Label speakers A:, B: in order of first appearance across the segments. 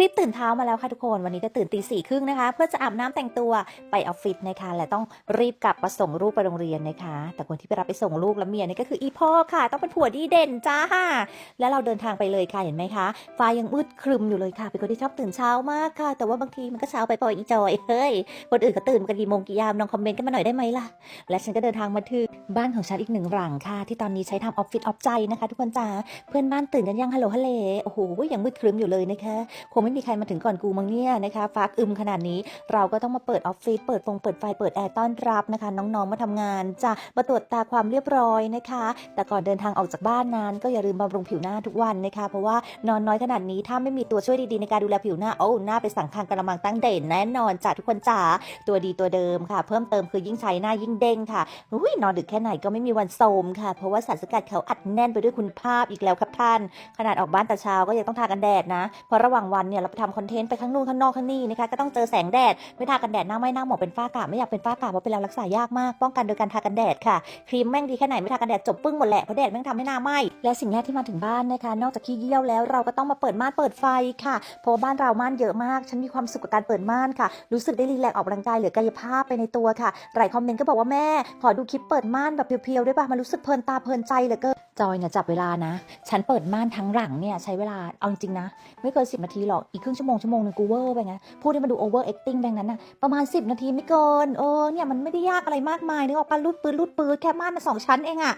A: คลิปตื่นเช้ามาแล้วค่ะทุกคนวันนี้จะตื่นตีสี่ครึ่งนะคะ เพื่อจะอาบน้ำแต่งตัวไปออฟฟิศนะคะและต้องรีบกลับมาส่งลูกไปโรงเรียนนะคะ แต่คนที่ไปรับไปส่งลูกและเมียนี่ก็คืออีพ่อค่ะ ต้องเป็นผัวดีเด่นจ้าแล้วเราเดินทางไปเลยค่ะเห็นไหมคะฟ้ายังมืดครึมอยู่เลยค่ะเป็นคนที่ชอบตื่นเช้ามากค่ะ แต่ว่าบางทีมันก็เช้าไปปล่อยอีจอยเฮ้ยคนอื่นก็ตื่นกันกี่โมงกี่ยามลองคอมเมนต์กันมาหน่อยได้ไหมล่ะ และฉันก็เดินทางมาถึงบ้านของฉันอีกหนึ่งหลังค่ะ ที่ตอนนี้ใช้ทำออฟฟิศออฟใจนะคะ ทุกคนจ้าเพื่อนบ้านตื่นกันยังฮัลโหลฮัลเลโอ้โหยังมืดครึมอยู่เลยนะคะคงไม่มีใครมาถึงก่อนกูมั้งเนี่ยนะคะฟ้าอึมขนาดนี้เราก็ต้องมาเปิดออฟฟิศเปิดฟงเปิดไฟเปิดแอร์ต้อนรับนะคะ น้องๆมาทำงานจะมาตรวจตาความเรียบร้อยนะคะ แต่ก่อนเดินทางออกจากบ้านนั้น ก็อย่าลืมบำรุงผิวหน้าทุกวันนะคะ เพราะว่านอนน้อยขนาดนี้ถ้าไม่มีตัวช่วยดีๆในการดูแลผิวหน้าโอ้หน้าไปสังคังกระมังตั้งเด่นแน่นอนจ้ะทุกคนจ๋าตัวดีตัวเดิมค่ะ เพิ่มเติมคือยิ่งใช้หน้ายิ่งเด้งค่ะอุ้ยนอนดึกแค่ไหนก็ไม่มีวันโทรมค่ะ เพราะว่าสารสกัดเขาอัดแน่นไปด้วยคุณภาพอีกแล้วครับท่าน ขนาดออกบ้านแต่เช้าก็ยังต้องทากันแดดนะเพราะระหว่างวันเนี่ยเราไปทำคอนเทนต์ไปข้างนู่นข้างนอกข้างนี่นะคะก็ต้องเจอแสงแดดไม่ทากันแดดหน้าไม่หน้าหมองเป็นฝ้ากระไม่อยากเป็นฝ้ากระเพราะเป็นแล้วรักษายากมากป้องกันโดยการทากันแดดค่ะครีมแม่งดีแค่ไหนไม่ทากันแดดจบปึ้งหมดแหละเพราะแดดแม่งทำให้หน้าไหม้และสิ่งแรกที่มาถึงบ้านนะคะ นอกจากขี้เยี่ยวแล้วเราก็ต้องมาเปิดม่านเปิดไฟค่ะเพราะบ้านเราม่านเยอะมาก ฉันมีความสุขกับการเปิดม่านค่ะ รู้สึกได้รีแลกออกกำลังกายหรือกายภาพไปในตัวค่ะหลายคอมเมนต์ก็บอกว่าแม่ ขอดูคลิปเปิดม่านแบบเพียวๆด้วยป่ะมันรู้สึกเพลินตาเพลินใจเหลือเกิน จอยเนี่ยจับเวลานะ ฉันเปิดม่านทั้งหลังเนี่ยใช้เวลา เอาจริงนะ ไม่เกิน 10 นาทีหรอก อีกครึ่งชั่วโมงชั่วโมงหนึงกูเวอร์ไปไงพูดให้มันดูโอเวอร์แอคติ้งแบงนั้นนะประมาณ 10 นาทีไม่เกิน เออเนี่ยมันไม่ได้ยากอะไรมากมายนึกออกปะรูดปืนรูดปืนแค่ม่านมาสองชั้นเองอะ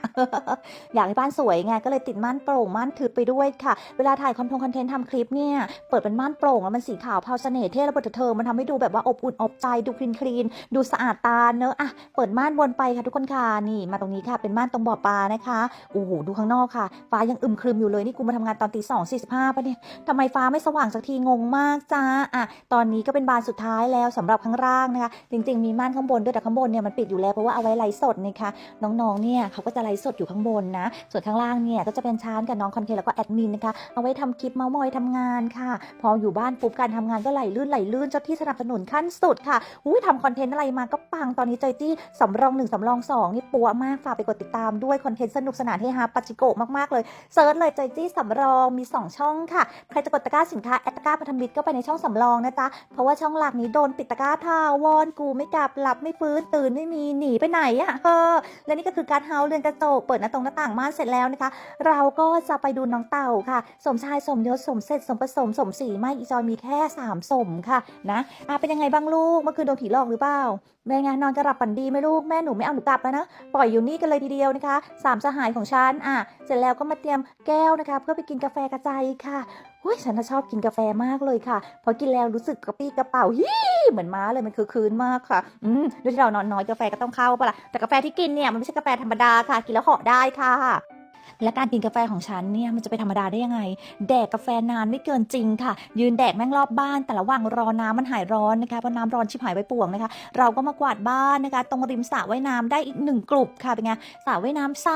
A: อยากให้บ้านสวยไงก็เลยติดม่านโปร่งม่านทึบไปด้วยค่ะ เวลาถ่ายคอนทนต์คอนเทนต์ทำคลิปเนี่ยเปิดเป็นม่านโปร่งแล้วมันสีขาวพราวเสน่ห์เท่ระเบิดเธอมันทำให้ดูแบบว่าอบอุ่นอบใจดูคลีนคลีนดูสะอาดตาเนอะอะเปิดม่านวนไปค่ะทุกคนค่ะนี่มาตรงนี้ค่ะเป็นม่านตรงบ่อปลานะคะโอ้โหดูข้างนอกค่ะ ฟ้ายังอึมครึมอยู่เลยนี่กูมาทำงานตอนตีสองสี่สิบห้าปะเนี่ยทำไมฟ้าไม่สว่างสักทีงงมากจ้าอะตอนนี้ก็เป็นบานสุดท้ายแล้วสำหรับข้างล่างนะคะ จริง ๆ มีม่านข้างบนด้วยแต่ข้างบนเนี่ยมันปิดอยู่แล้วเพราะว่าเอาไว้ไลฟ์สดนะคะน้องๆเนี่ยเขาก็จะไลฟ์สดอยู่ข้างบนนะ ส่วนข้างล่างเนี่ยก็จะเป็นชานกับน้องคอนเทนต์แล้วก็แอดมินนะคะเอาไว้ทำคลิปเมาส์มอยทำงานค่ะ พออยู่บ้านปุ๊บการทำงานก็ไหลลื่นไหลลื่นเจ้าที่สนับสนุนขั้นสุดค่ะอุ้ยทำคอนเทนต์อะไรมาก็ปังตอนนี้เจยตี้สำรองหนึ่งสำรองสองนี่ปัวมากฝากไปกดติดตามด้วยคอนเทนต์สนุกสนานเฮฮาปจจิโกะมากๆเลยเซิร์ชเลยเจจี้สำรองมี 2 ช่องค่ะ ใครจะกดตะกร้าสินค้าแอดตะกร้าพันธมิตรก็ไปในช่องสำรองนะจ๊ะ เพราะว่าช่องหลักนี้โดนปิดตะกร้าทาวอนกูไม่กลับหลับไม่ฟื้นตื่นไม่มีหนีไปไหนอะเออและนี่ก็คือการเฮาเรือนกระจกเปิดหน้าตรงหน้าต่างม่านเสร็จแล้วนะคะ เราก็จะไปดูน้องเต่าค่ะ สมชายสมยศสมเสร็จสมประสมสมศรีไม่อีจอยมีแค่สามสมค่ะนะอะเป็นยังไงบ้างลูกเมื่อคืนโดนผีหลอกหรือเปล่าแม่ไงนอนกระหลับฝันดีไหมลูกแม่หนูไม่เอาหนูกลับแล้วนะปล่อยอยู่นี่กันเลยทีเดียวนะคะสามสหายของฉันอะเสร็จแล้วก็มาเตรียมแก้วนะคะ เพื่อไปกินกาแฟกระจายค่ะหุ้ยฉันชอบกินกาแฟมากเลยค่ะ พอกินแล้วรู้สึกกระปี้กระเป๋าฮิเหมือนม้าเลยมันคือคืนมากค่ะอืมด้วยที่เรานอนน้อยกาแฟก็ต้องเข้าปะล่ะแต่กาแฟที่กินเนี่ยมันไม่ใช่กาแฟธรรมดาค่ะ กินแล้วเหาะได้ค่ะ และการกินกาแฟของฉันเนี่ยมันจะไปธรรมดาได้ยังไง แดกกาแฟนานไม่เกินจริงค่ะ ยืนแดกแม่งรอบบ้าน แต่ระหว่างรอน้ำมันหายร้อนนะคะเพราะน้ำร้อนชิบหายไปป่วงนะคะ เราก็มากวาดบ้านนะคะ ตรงริมสระว่ายน้ำได้อีกหนึ่งกลุ่มค่ะเป็นไงสระว่ายน้ำใส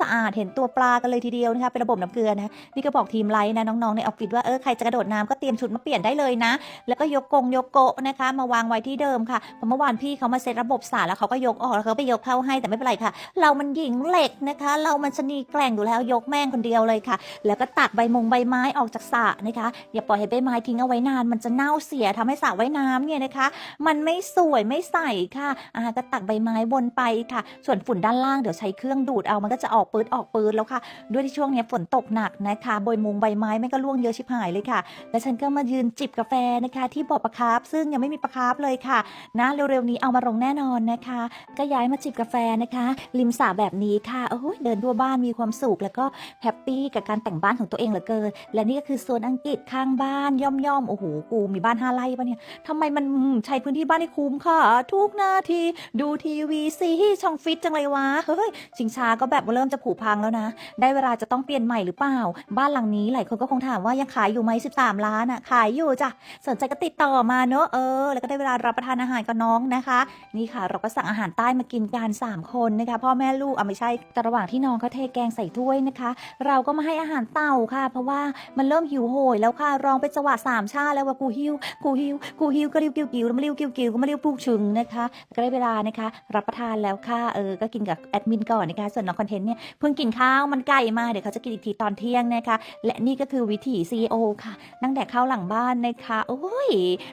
A: สะอาดเห็นตัวปลากันเลยทีเดียวนะคะเป็นระบบน้ำเกลือนะนี่ก็บอกทีมไลน์นะน้องๆในออฟฟิศว่าเออใครจะกระโดดน้ำก็เตรียมชุดมาเปลี่ยนได้เลยนะ แล้วก็ยกกงยกโกะนะคะ มาวางไว้ที่เดิมค่ะเพราะเมื่อวานพี่เขามาเซตระบบสระแล้วเขาก็ยกออกแล้วเขาไปยกเข้าให้แต่ไม่เป็นไรค่ะ เรามันหญิงเหล็กนะคะ เรามันชนีแกร่งอยู่แล้วยกแม่งคนเดียวเลยค่ะ แล้วก็ตักใบมงใบไม้ออกจากสระนะคะ อย่าปล่อยให้ใบไม้ทิ้งเอาไว้นาน มันจะเน่าเสียทำให้สระว่ายน้ำเนี่ยนะคะ มันไม่สวยไม่ใสค่ะอ่าก็ตักใบไม้บนไปค่ะ ส่วนฝุ่นด้านล่างเดี๋ยวใช้เครื่องดูดเอามันก็จะออกปืดออกปืดแล้วค่ะ ด้วยที่ช่วงนี้ฝนตกหนักนะคะใบมงใบไม้ไม่ก็ร่วงเยอะชิบหายเลยค่ะ และฉันก็มายืนจิบกาแฟนะคะ ที่บ่อปลาคาร์ฟซึ่งยังไม่มีปลาคาร์ฟเลยค่ะนะเร็วๆนี้เอามาลงแน่นอนนะคะ ก็ย้ายมาจิบกาแฟนะคะ ริมสระแบบนี้ค่ะโอ้ยเดินทั่วบ้านมีความสุขแล้วก็แฮปปี้กับการแต่งบ้านของตัวเองเหลือเกิน และนี่ก็คือโซนอังกฤษข้างบ้านย่อมๆโอ้โหกูมีบ้านห้าไร่ปะเนี่ยทำไมมันใช้พื้นที่บ้านให้คุ้มค่ะ ทุกนาทีดูทีวีซีช่องฟิตจังเลยวะเฮ้ยชิงช้าก็แบบว่าเริ่มจะผุพังแล้วนะ ได้เวลาจะต้องเปลี่ยนใหม่หรือเปล่า บ้านหลังนี้หลายคนก็คงถามว่ายังขายอยู่ไหม13 ล้านอะขายอยู่จ้ะสนใจก็ติดต่อมาเนอะเออ แล้วก็ได้เวลารับประทานอาหารกับน้องนะคะ นี่ค่ะ เราก็สั่งอาหารใต้มากินกัน3คนนะคะพ่อแม่ลูกอะไม่ใช่แต่ระหว่างที่น้องเขาเทแกงใส่ถ้วยด้วยนะคะ เราก็มาให้อาหารเต่าค่ะ เพราะว่ามันเริ่มหิวโหยแล้วค่ะร้องเป็นจังหวะสามชาแล้วว่ากูหิว กูหิว กูหิวก็ริ้วกิ้วกิ้วแล้วมาริ้วกิ้วกิ้วก็มาริ้วปลูกชึงนะคะก็ได้เวลานะคะ รับประทานแล้วค่ะ เออ ก็กินกับแอดมินก่อนนะคะ ส่วนน้องคอนเทนต์เนี่ยเพิ่งกินข้าวมันไก่มา เดี๋ยวเขาจะกินอีกทีตอนเที่ยงนะคะ และนี่ก็คือวิถี CEO ค่ะ นั่งแดกข้าวหลังบ้านนะคะ โอ้ย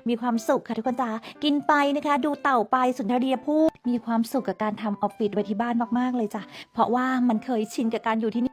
A: มีความสุขค่ะทุกคนจ้ากินไปนะคะ ดูเต่าไปสุนทรียภู่มีความสุขกับการทำออฟฟิศไว้ที่บ้านมากๆเลยจ้ะ เพราะว่ามันเคยชินกับการอยู่ที่